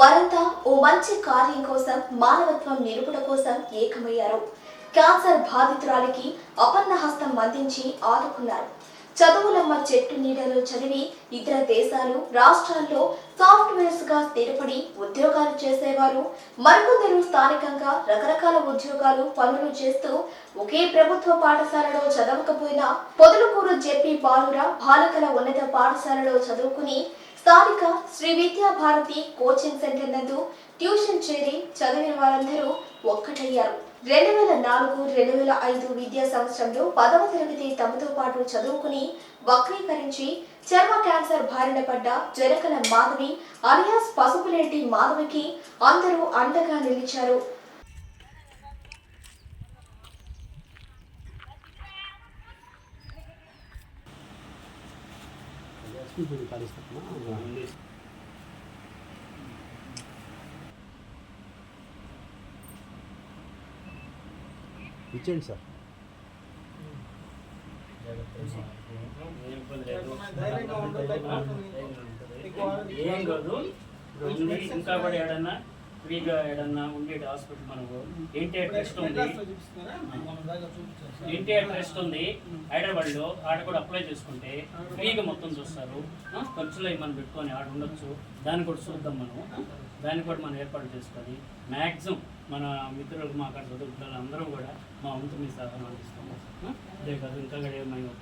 వారంతా ఓ మంచి కార్యం కోసం మానవత్వం నిలుపుట కోసం ఏకమయ్యారు. క్యాన్సర్ బాధితురాలికి అపన్న హస్తం అందించి ఆదుకున్నారు. చదువులమ్మ చెట్టు నీడలో చదివి ఇతర దేశాలు రాష్ట్రాల్లో సాఫ్ట్వేర్స్గా స్థిరపడి ఉద్యోగాలు చేసేవారు. మరికొందరు స్థానికంగా రకరకాల ఉద్యోగాలు పనులు చేస్తూ ఒకే ప్రభుత్వ పాఠశాలలో చదవకపోయినా పొదలకూరు జెపి బాలుర బాలికల ఉన్నత పాఠశాలలో చదువుకుని స్థానిక శ్రీ విద్యా భారతి కోచింగ్ సెంటర్ నందు ట్యూషన్ చేరి చదివిన వారందరూ ఒక్కటయ్యారు. రెండు వేల నాలుగు రెండు వేల ఐదు విద్యా సంవత్సరంలో పదవ తరగతి తమతో పాటు చదువుకుని వక్రీకరించి చర్మ క్యాన్సర్ బారిన పడ్డ జనకల మాధవి అలియాస్ పసుపులేటి మాధవికి అందరూ అండగా నిలిచారు. ఇచ్చేయండి సార్ ఏం కాదు ఇంకా కూడా ఏడన్నా ఫ్రీగా ఏడన్నా ఉండేది హాస్పిటల్ మనకు? ఎన్టీఆర్ ట్రస్ట్ ఉంది. ఎన్టీఆర్ ట్రస్ట్ ఉంది. హైదరాబాద్లో ఆడ కూడా అప్లై చేసుకుంటే ఫ్రీగా మొత్తం చూస్తారు. ఖర్చులు మనం పెట్టుకొని ఆడ ఉండొచ్చు. దాన్ని కూడా చూద్దాం మనం. దాన్ని కూడా మనం ఏర్పాటు చేసుకొని మ్యాక్సిమం మన మిత్రులకు మా అక్కడ చదువుతున్న అందరం కూడా మా వంతు మీ సహాయం అందిస్తాము. అదే కాదు ఇంకా కూడా మేము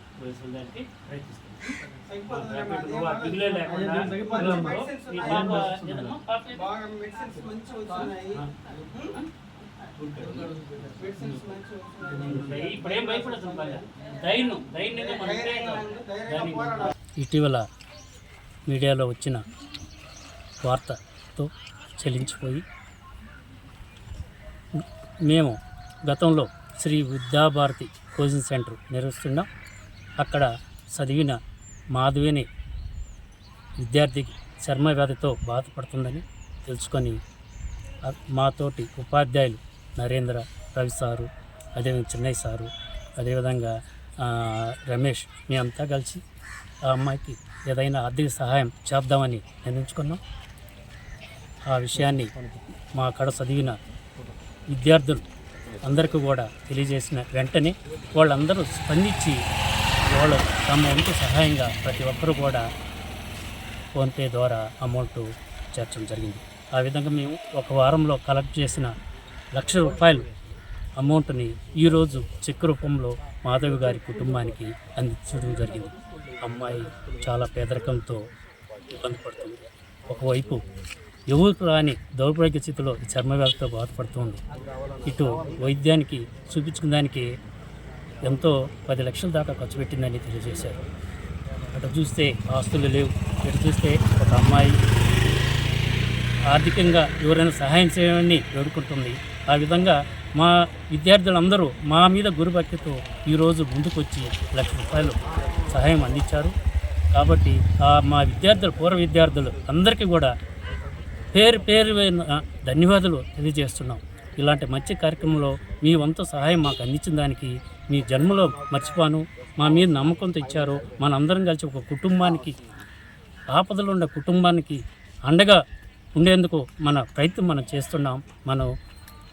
దానికి ప్రయత్నిస్తాం దిగులే లేకుండా మీ పాప ఏదమ్మా? పాప ఏది? బాగా మెడిసిన్స్ మంచి మెడిసిన్స్ మంచి ఇప్పుడేం భయపడదు ధైర్యం ధైర్యంగా మనం ఉంటే ధైర్యంగా ధైర్యంగా పోరాడాలి. ఇటీవల మీడియాలో వచ్చిన వార్తతో చెలించిపోయి మేము గతంలో శ్రీ విద్యాభారతి కోచింగ్ సెంటర్ నిర్వహిస్తున్నాం అక్కడ చదివిన మాధవిని విద్యార్థికి చర్మ వ్యాధితో బాధపడుతుందని తెలుసుకొని మాతోటి ఉపాధ్యాయులు నరేంద్ర రవి సారు అదేవిధంగా చెన్నై సారు అదేవిధంగా రమేష్ రమేష్ మేమంతా కలిసి ఆ అమ్మాయికి ఏదైనా ఆర్థిక సహాయం చేద్దామని నిర్ణయించుకున్నాం. ఆ విషయాన్ని మా అక్కడ చదివిన విద్యార్థులు అందరికీ కూడా తెలియజేసిన వెంటనే వాళ్ళందరూ స్పందించి వాళ్ళు తమ వంతు సహాయంగా ప్రతి ఒక్కరూ కూడా ఫోన్పే ద్వారా అమౌంట్ చేర్చడం జరిగింది. ఆ విధంగా మేము ఒక వారంలో కలెక్ట్ చేసిన లక్ష రూపాయలు అమౌంట్ని ఈరోజు చెక్ రూపంలో మాధవి గారి కుటుంబానికి అందించడం జరిగింది. అమ్మాయి చాలా పేదరికంతో ఇబ్బంది పడుతుంది. ఒకవైపు ఎవరు రాని దౌర్భాగ్య స్థితిలో చర్మ వ్యాధితో బాధపడుతుంది ఇటు వైద్యానికి చూపించుకున్న దానికి ఎంతో పది లక్షల దాకా ఖర్చు పెట్టిందని తెలియజేశారు. అటు చూస్తే ఆస్తులు లేవు. ఇటు చూస్తే ఒక అమ్మాయి ఆర్థికంగా ఎవరైనా సహాయం చేయమని వేడుకుంటుంది. ఆ విధంగా మా విద్యార్థులందరూ మా మీద గురుభక్తితో ఈరోజు ముందుకొచ్చి లక్ష రూపాయలు సహాయం అందించారు. కాబట్టి ఆ మా విద్యార్థులు పూర్వ విద్యార్థులు అందరికీ కూడా పేరు పేరు ధన్యవాదాలు తెలియజేస్తున్నాం. ఇలాంటి మంచి కార్యక్రమంలో మీ వంతు సహాయం మాకు అందించిన దానికి మీ జన్మలో మర్చిపోను. మా మీద నమ్మకంతో తెచ్చారు మనందరం కలిసి ఒక కుటుంబానికి ఆపదలు ఉన్న కుటుంబానికి అండగా ఉండేందుకు మన ప్రయత్నం మనం చేస్తున్నాం. మనం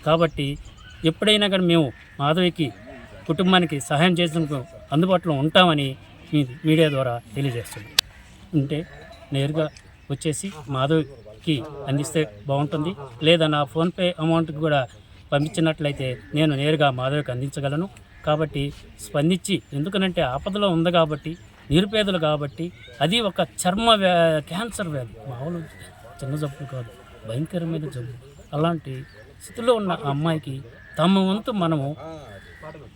కాబట్టి ఎప్పుడైనా కానీ మేము మాధవికి కుటుంబానికి సహాయం చేసేందుకు అందుబాటులో ఉంటామని మీ మీడియా ద్వారా తెలియజేస్తున్నాం. ఉంటే నేరుగా వచ్చేసి మాధవికి అందిస్తే బాగుంటుంది. లేదా నా ఫోన్పే అమౌంట్ కూడా పంపించినట్లయితే నేను నేరుగా మాధవికి అందించగలను. కాబట్టి స్పందించి ఎందుకనంటే ఆపదలో ఉంది కాబట్టి నిరుపేదలు కాబట్టి అది ఒక చర్మ వ్యా క్యాన్సర్ వ్యాధి. మామూలు చిన్న జబ్బులు కాదు భయంకరమైన జబ్బు అలాంటి స్థితిలో ఉన్న ఆ అమ్మాయికి తమ వంతు మనము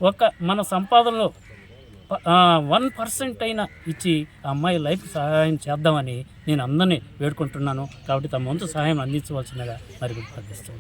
ఒక మన సంపాదనలో వన్ పర్సెంట్ అయినా ఇచ్చి ఆ అమ్మాయి లైఫ్ సహాయం చేద్దామని నేను అందరినీ వేడుకుంటున్నాను. కాబట్టి తమ వంతు సహాయం అందించవలసిందిగా మరి ప్రార్థిస్తున్నాను.